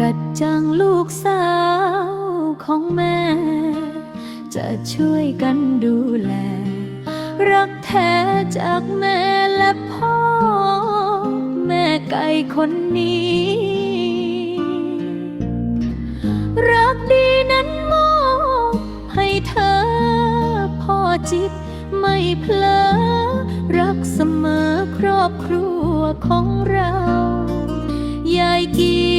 กัดจังลูกสาวของแม่ จะช่วยกันดูแล รักแท้จากแม่และพ่อ แม่ไก่คนนี้ รักดีนั้นมอบให้เธอ พ่อจิตไม่เพลอ รักเสมอครอบครัวของเรา ยายกี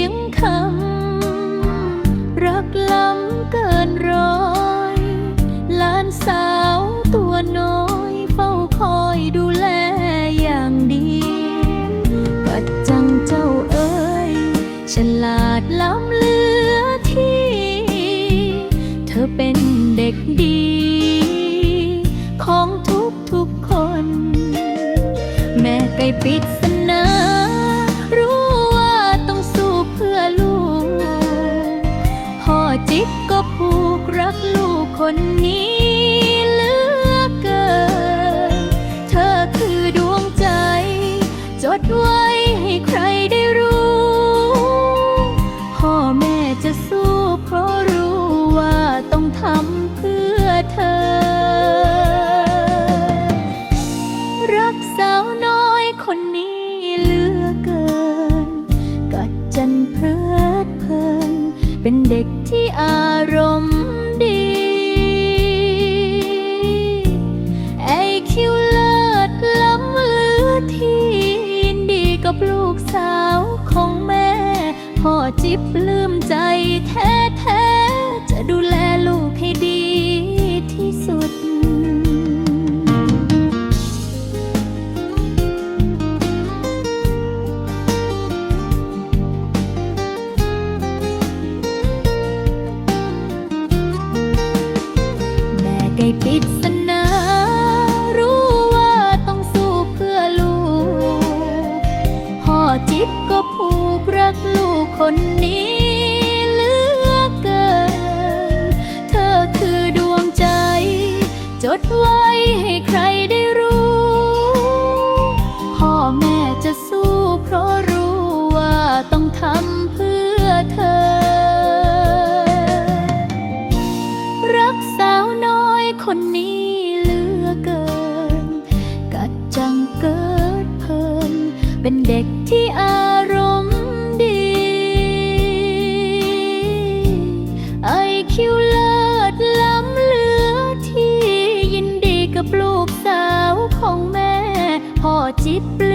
แม่ไก่ปิดสนา รู้ว่าต้องสู้เพื่อลูก พ่อจิกก็ผูกรักลูกคนนี้ เป็นเด็กที่อารมณ์ดี ไอคิวเลิศล้ำเหลือที่ยินดีกับลูกสาวของแม่ พ่อจิบลืมใจแท้แท้ๆจะดูแลลูก ได้ปริศนา รู้ว่าต้องสู้เพื่อลูก พ่อจิ๊บก็ผูกรักลูกคนนี้ เป็นเด็กที่อารมณ์ดี ไอคิวเลิศล้ำเหลือที่ยินดีกับลูกสาวของแม่ พ่อจิตปล